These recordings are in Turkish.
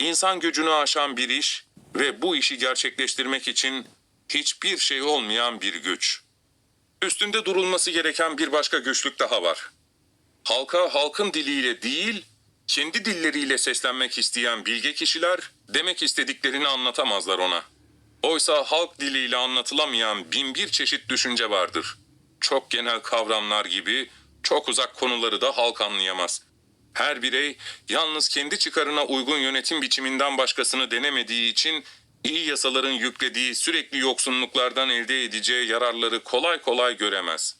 İnsan gücünü aşan bir iş ve bu işi gerçekleştirmek için hiçbir şey olmayan bir güç. Üstünde durulması gereken bir başka güçlük daha var. Halka halkın diliyle değil, kendi dilleriyle seslenmek isteyen bilge kişiler demek istediklerini anlatamazlar ona. Oysa halk diliyle anlatılamayan bin bir çeşit düşünce vardır. Çok genel kavramlar gibi çok uzak konuları da halk anlayamaz. Her birey yalnız kendi çıkarına uygun yönetim biçiminden başkasını denemediği için iyi yasaların yüklediği sürekli yoksunluklardan elde edeceği yararları kolay kolay göremez.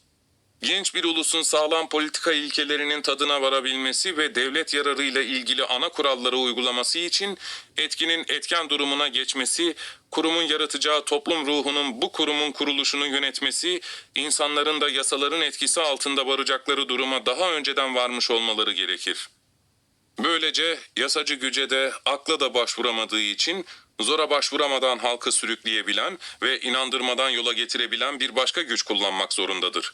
Genç bir ulusun sağlam politika ilkelerinin tadına varabilmesi ve devlet yararıyla ilgili ana kuralları uygulaması için etkinin etken durumuna geçmesi, kurumun yaratacağı toplum ruhunun bu kurumun kuruluşunu yönetmesi, insanların da yasaların etkisi altında varacakları duruma daha önceden varmış olmaları gerekir. Böylece yasacı güce de akla da başvuramadığı için zora başvuramadan halkı sürükleyebilen ve inandırmadan yola getirebilen bir başka güç kullanmak zorundadır.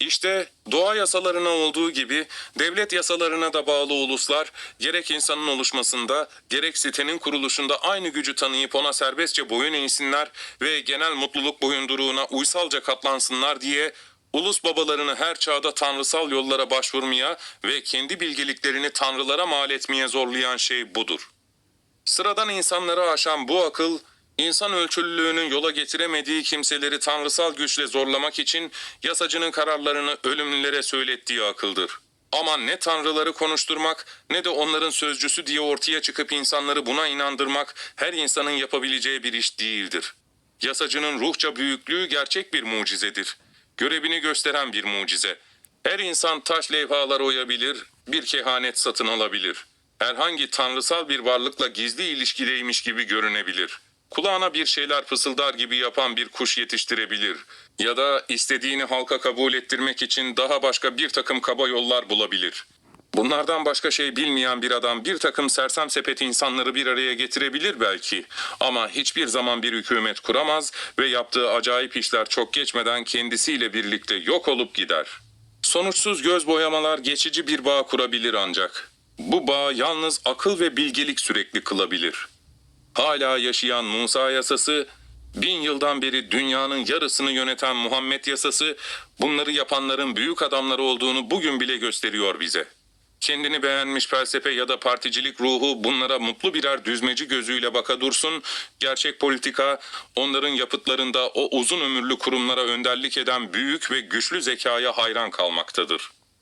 İşte doğa yasalarına olduğu gibi devlet yasalarına da bağlı uluslar gerek insanın oluşmasında gerek sitenin kuruluşunda aynı gücü tanıyıp ona serbestçe boyun eğsinler ve genel mutluluk boyunduruğuna uysalca katlansınlar diye ulus babalarını her çağda tanrısal yollara başvurmaya ve kendi bilgeliklerini tanrılara mal etmeye zorlayan şey budur. Sıradan insanları aşan bu akıl, insan ölçülülüğünün yola getiremediği kimseleri tanrısal güçle zorlamak için yasacının kararlarını ölümlülere söylettiği akıldır. Ama ne tanrıları konuşturmak ne de onların sözcüsü diye ortaya çıkıp insanları buna inandırmak her insanın yapabileceği bir iş değildir. Yasacının ruhça büyüklüğü gerçek bir mucizedir. Görevini gösteren bir mucize. Her insan taş levhalar oyabilir, bir kehanet satın alabilir. Herhangi tanrısal bir varlıkla gizli ilişkideymiş gibi görünebilir. Kulağına bir şeyler fısıldar gibi yapan bir kuş yetiştirebilir. Ya da istediğini halka kabul ettirmek için daha başka bir takım kaba yollar bulabilir. Bunlardan başka şey bilmeyen bir adam bir takım sersem sepet insanları bir araya getirebilir belki. Ama hiçbir zaman bir hükümet kuramaz ve yaptığı acayip işler çok geçmeden kendisiyle birlikte yok olup gider. Sonuçsuz göz boyamalar geçici bir bağ kurabilir ancak. Bu bağ yalnız akıl ve bilgelik sürekli kılabilir. Hala yaşayan Musa yasası, bin yıldan beri dünyanın yarısını yöneten Muhammed yasası, bunları yapanların büyük adamlar olduğunu bugün bile gösteriyor bize. Kendini beğenmiş felsefe ya da particilik ruhu bunlara mutlu birer düzmeci gözüyle baka dursun, gerçek politika onların yapıtlarında o uzun ömürlü kurumlara önderlik eden büyük ve güçlü zekaya hayran kalmaktadır.